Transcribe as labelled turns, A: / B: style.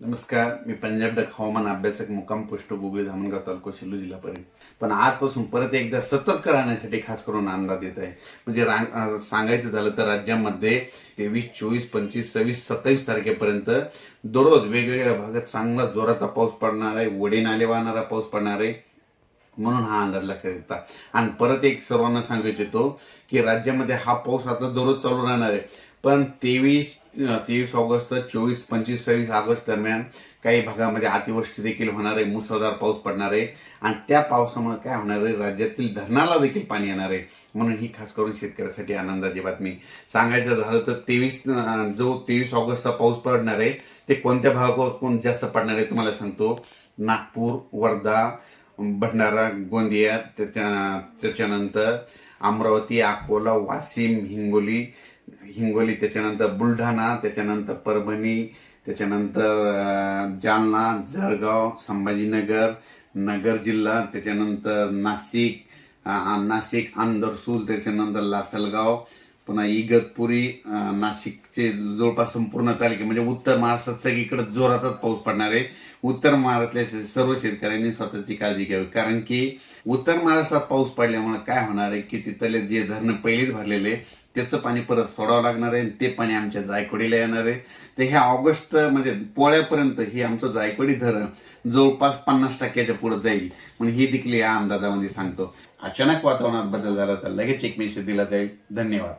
A: नमस्कार मी पंजाब डक हवामान अभ्यासक मुक्काम पोस्ट गुगळी धामणगाव तालुका शिल्लू जिल्हा परिषद पण आजपासून परत एकदा सतर्क राहण्यासाठी खास करून अंदाज येत आहे. म्हणजे रांग- सांगायचं झालं तर राज्यामध्ये तेवीस चोवीस पंचवीस सव्वीस सत्तावीस तारखेपर्यंत दररोज वेगवेगळ्या भागात चांगला जोराचा पाऊस पडणार आहे वडी नाले वाहणारा पाऊस पडणार आहे म्हणून हा अंदाज लक्षात येतात आणि परत एक सर्वांना सांगू येतो की राज्यामध्ये हा पाऊस आता दररोज चालू राहणार आहे. पण तेवीस तेवीस ऑगस्ट चोवीस पंचवीस सव्वीस ऑगस्ट दरम्यान काही भागामध्ये अतिवृष्टी देखील होणार आहे मुसळधार पाऊस पडणार आहे. आणि त्या पावसामुळे काय होणार आहे? राज्यातील धरणाला देखील पाणी येणार आहे. म्हणून ही खास करून शेतकऱ्यासाठी आनंदाची बातमी. सांगायचं झालं तर तेवीस जो तेवीस ऑगस्टचा पाऊस पडणार आहे ते कोणत्या भागावर कोण जास्त पडणार आहे तुम्हाला सांगतो. नागपूर वर्धा भंडारा गोंदिया त्याच्या त्याच्यानंतर अमरावती अकोला वाशिम हिंगोली हिंगोली त्याच्यानंतर बुलढाणा त्याच्यानंतर परभणी त्याच्यानंतर जालना जळगाव संभाजीनगर नगर जिल्हा त्याच्यानंतर नाशिक नाशिक आंदरसूल त्याच्यानंतर लासलगाव पुन्हा इगतपुरी नाशिकचे जवळपास संपूर्ण तालुके म्हणजे उत्तर महाराष्ट्रात सगळीकडे जोरातच पाऊस पडणार आहे. उत्तर महाराष्ट्रातल्या सर्व शेतकऱ्यांनी स्वतःची काळजी घ्यावी. कारण की उत्तर महाराष्ट्रात पाऊस पडल्यामुळे काय होणार आहे की तिथले जे धरण पहिलेच भरलेले त्याचं पाणी परत सोडावं लागणार आहे आणि ते पाणी आमच्या जायकवाडीला येणार आहे. तर ह्या ऑगस्ट म्हणजे पोळ्यापर्यंत ही आमचं जायकवाडी धरण जवळपास पन्नास टक्क्याच्या पुढे जाईल. म्हणून ही देखील या अंदाजामध्ये सांगतो. अचानक वातावरणात बदल झाला तर लगेच एक मेसेज दिला जाईल. धन्यवाद.